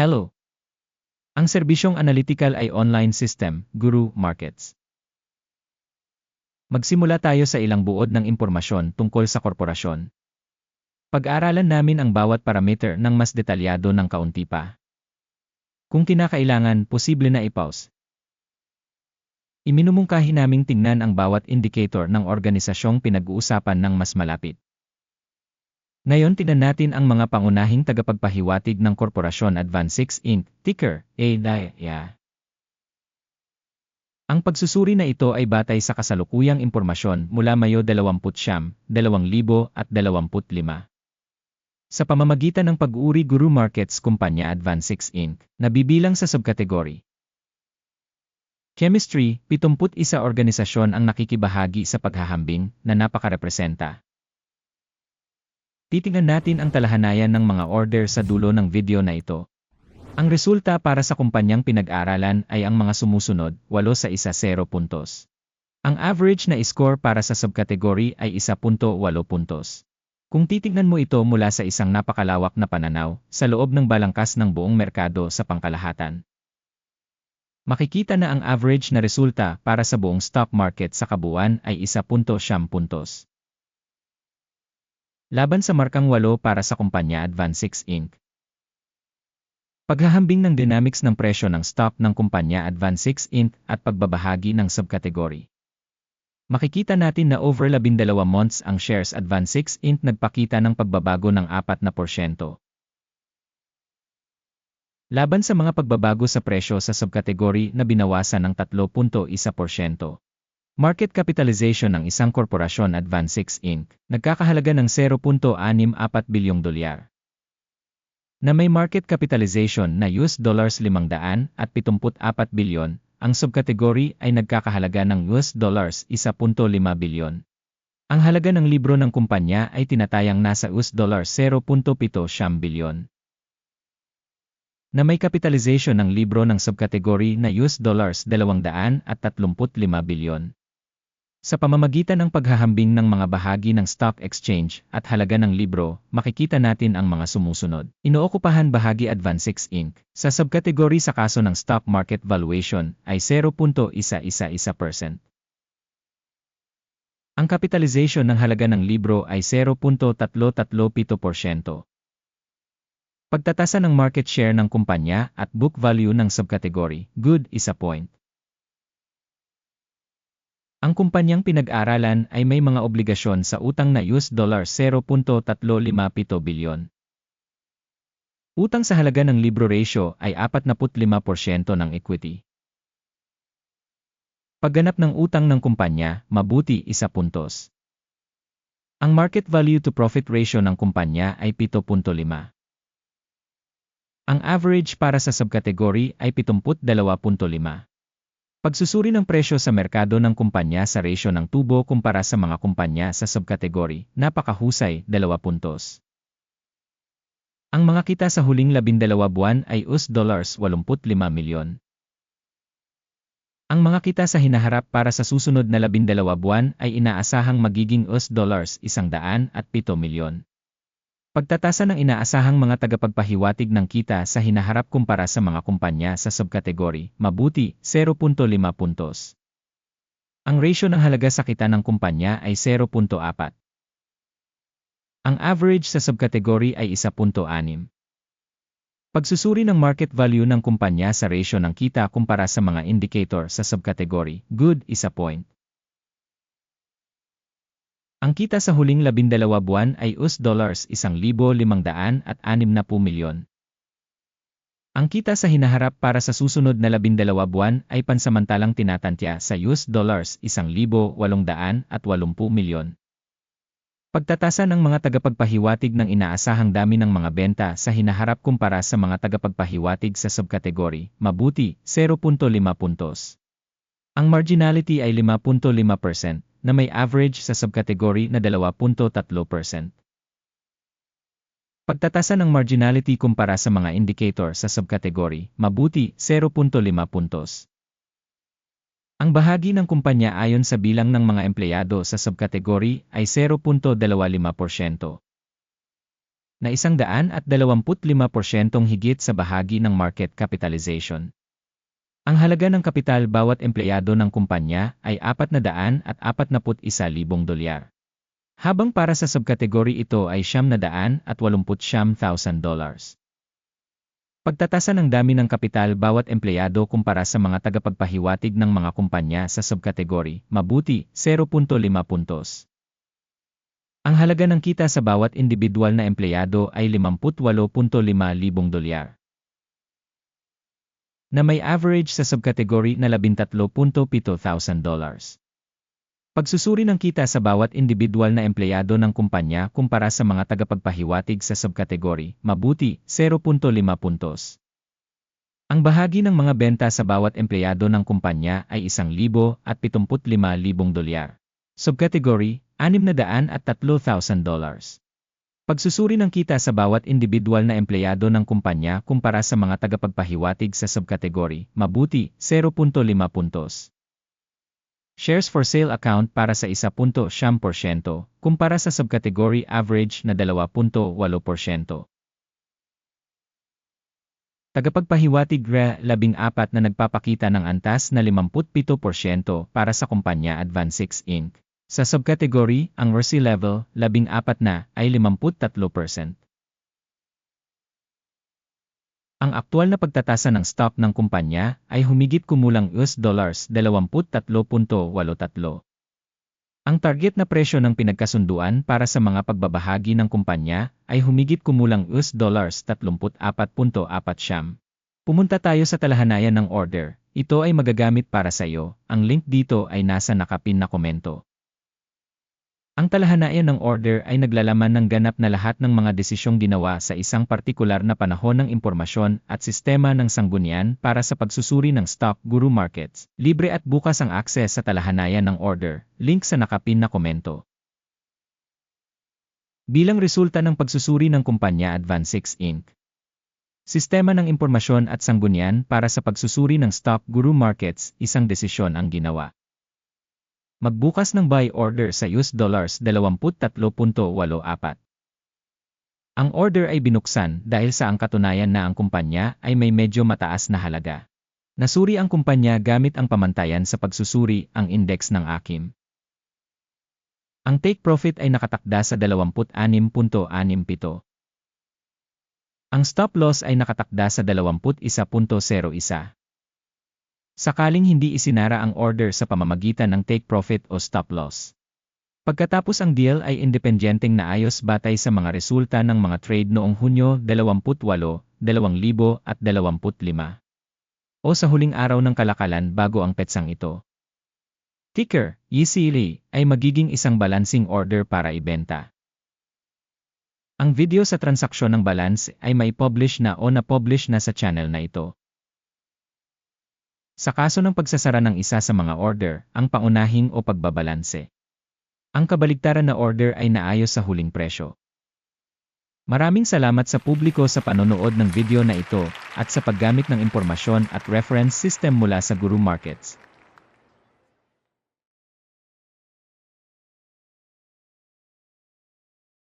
Hello. Ang serbisyong analytical ay online system, Guru Markets. Magsimula tayo sa ilang buod ng impormasyon tungkol sa korporasyon. Pag-aralan namin ang bawat parameter ng mas detalyado ng kaunti pa. Kung kinakailangan, posible na i-pause. Iminumungkahi naming tingnan ang bawat indicator ng organisasyong pinag-uusapan ng mas malapit. Ngayon tingnan natin ang mga pangunahing tagapagpahiwatig ng Korporasyon Advanced Inc., ticker, ADIA. Ang pagsusuri na ito ay batay sa kasalukuyang impormasyon mula Mayo 20 2025. Sa pamamagitan ng pag-uri Guru Markets Kumpanya Advanced Inc., nabibilang sa subkategory. Chemistry, 71 organisasyon ang nakikibahagi sa paghahambing na napakarepresenta. Titingnan natin ang talahanayan ng mga order sa dulo ng video na ito. Ang resulta para sa kumpanyang pinag-aralan ay ang mga sumusunod, 8 sa isa 0 puntos. Ang average na score para sa subkategory ay 1.8 puntos. Kung titignan mo ito mula sa isang napakalawak na pananaw, sa loob ng balangkas ng buong merkado sa pangkalahatan. Makikita na ang average na resulta para sa buong stock market sa kabuuan ay 1.7 puntos. Laban sa markang 8 para sa kumpanya Advanced Inc. Paghahambing ng dynamics ng presyo ng stock ng kumpanya Advanced Inc. at pagbabahagi ng subkategory. Makikita natin na over 12 months ang shares Advanced Inc. nagpakita ng pagbabago ng 4%. Laban sa mga pagbabago sa presyo sa subkategory na binawasan ng 3.1%. Market capitalization ng isang korporasyon Advanced Inc. nagkakahalaga ng 0.64 bilyong dolyar. Na may market capitalization na US dollars 500 at 74 bilyon, ang subkategory ay nagkakahalaga ng US dollars 1.5 bilyon. Ang halaga ng libro ng kumpanya ay tinatayang nasa US dollars 0.7 bilyon. Na may kapitalization ng libro ng subkategory na US dollars 235 bilyon. Sa pamamagitan ng paghahambing ng mga bahagi ng stock exchange at halaga ng libro, makikita natin ang mga sumusunod. Inookupahan bahagi Advanced Inc. Sa subkategory sa kaso ng stock market valuation ay 0.111%. Ang capitalization ng halaga ng libro ay 0.337%. Pagtatasa ng market share ng kumpanya at book value ng subkategory, good isa point. Ang kumpanyang pinag-aralan ay may mga obligasyon sa utang na US dollar 0.357 bilyon. Utang sa halaga ng libro ratio ay 45% ng equity. Pagganap ng utang ng kumpanya, mabuti isa puntos. Ang market value to profit ratio ng kumpanya ay 7.5. Ang average para sa subkategory ay 72.5. Pagsusuri ng presyo sa merkado ng kumpanya sa ratio ng tubo kumpara sa mga kumpanya sa subkategory, napakahusay, 2 puntos. Ang mga kita sa huling 12 buwan ay US dollars 85 milyon. Ang mga kita sa hinaharap para sa susunod na 12 buwan ay inaasahang magiging US dollars 107 milyon. Pagtatasa ng inaasahang mga tagapagpahiwatig ng kita sa hinaharap kumpara sa mga kumpanya sa subkategory, mabuti, 0.5 puntos. Ang ratio ng halaga sa kita ng kumpanya ay 0.4. Ang average sa subkategory ay 1.6. Pagsusuri ng market value ng kumpanya sa ratio ng kita kumpara sa mga indicator sa subkategory, good, 1 point. Ang kita sa huling labindalawa buwan ay US dollars 1,560 milyon. Ang kita sa hinaharap para sa susunod na labindalawa buwan ay pansamantalang tinatantya sa US dollars 1,880 milyon. Pagtatasa ng mga tagapagpahiwatig ng inaasahang dami ng mga benta sa hinaharap kumpara sa mga tagapagpahiwatig sa subkategory, mabuti, 0.5 puntos. Ang marginality ay 5.5%, na may average sa subkategory na 2.3%. Pagtatasa ng marginality kumpara sa mga indicator sa subkategory, mabuti 0.5 puntos. Ang bahagi ng kumpanya ayon sa bilang ng mga empleyado sa subkategory ay 0.25%. na isang daan at 25% higit sa bahagi ng market capitalization. Ang halaga ng kapital bawat empleyado ng kumpanya ay 400 at 41,000 dolyar. Habang para sa subkategory ito ay 700 at 89,000 dollars. Pagtatasa ng dami ng kapital bawat empleyado kumpara sa mga tagapagpahiwatig ng mga kumpanya sa subkategory, mabuti, 0.5 puntos. Ang halaga ng kita sa bawat individual na empleyado ay 58.5 libong dolyar. Na may average sa subkategory na 13.7 thousand dollars. Pagsusuri ng kita sa bawat individual na empleyado ng kumpanya kumpara sa mga tagapagpahiwatig sa subkategory, mabuti, 0.5 puntos. Ang bahagi ng mga benta sa bawat empleyado ng kumpanya ay 1,000 at 75,000 dolyar. Subkategory, 600 at 3,000 dollars. Pagsusuri ng kita sa bawat individual na empleyado ng kumpanya kumpara sa mga tagapagpahiwatig sa subkategory, mabuti, 0.5 puntos. Shares for sale account para sa 1.7%, kumpara sa subcategory average na 2.8%. Tagapagpahiwatig RE 14 na nagpapakita ng antas na 57% para sa kumpanya Advancix Inc. Sa subcategory, ang RC level, 14 na, ay 53%. Ang aktual na pagtatasa ng stock ng kumpanya ay humigit kumulang US dollars 23.83. Ang target na presyo ng pinagkasunduan para sa mga pagbabahagi ng kumpanya ay humigit kumulang US dollars 34.4 siyam. Pumunta tayo sa talahanayan ng order. Ito ay magagamit para sa iyo. Ang link dito ay nasa nakapin na komento. Ang talahanayan ng order ay naglalaman ng ganap na lahat ng mga desisyong ginawa sa isang partikular na panahon ng impormasyon at sistema ng sanggunian para sa pagsusuri ng stock guru markets. Libre at bukas ang akses sa talahanayan ng order. Link sa nakapin na komento. Bilang resulta ng pagsusuri ng kumpanya Advancix Inc. Sistema ng impormasyon at sanggunian para sa pagsusuri ng stock guru markets, isang desisyon ang ginawa. Magbukas ng buy order sa US dollars 23.84. Ang order ay binuksan dahil sa ang katunayan na ang kumpanya ay may medyo mataas na halaga. Nasuri ang kumpanya gamit ang pamantayan sa pagsusuri ang index ng AKIM. Ang take profit ay nakatakda sa 26.67. Ang stop loss ay nakatakda sa 21.01. Sakaling hindi isinara ang order sa pamamagitan ng take profit o stop loss. Pagkatapos ang deal ay independenteng naayos batay sa mga resulta ng mga trade noong Hunyo 28, 2025 o sa huling araw ng kalakalan bago ang petsang ito. Ticker, YCLI, ay magiging isang balancing order para ibenta. Ang video sa transaksyon ng balance ay may publish na o na-publish na sa channel na ito. Sa kaso ng pagsasara ng isa sa mga order, ang paunahing o pagbabalanse. Ang kabaligtaran na order ay naayos sa huling presyo. Maraming salamat sa publiko sa panonood ng video na ito at sa paggamit ng impormasyon at reference system mula sa Guru Markets.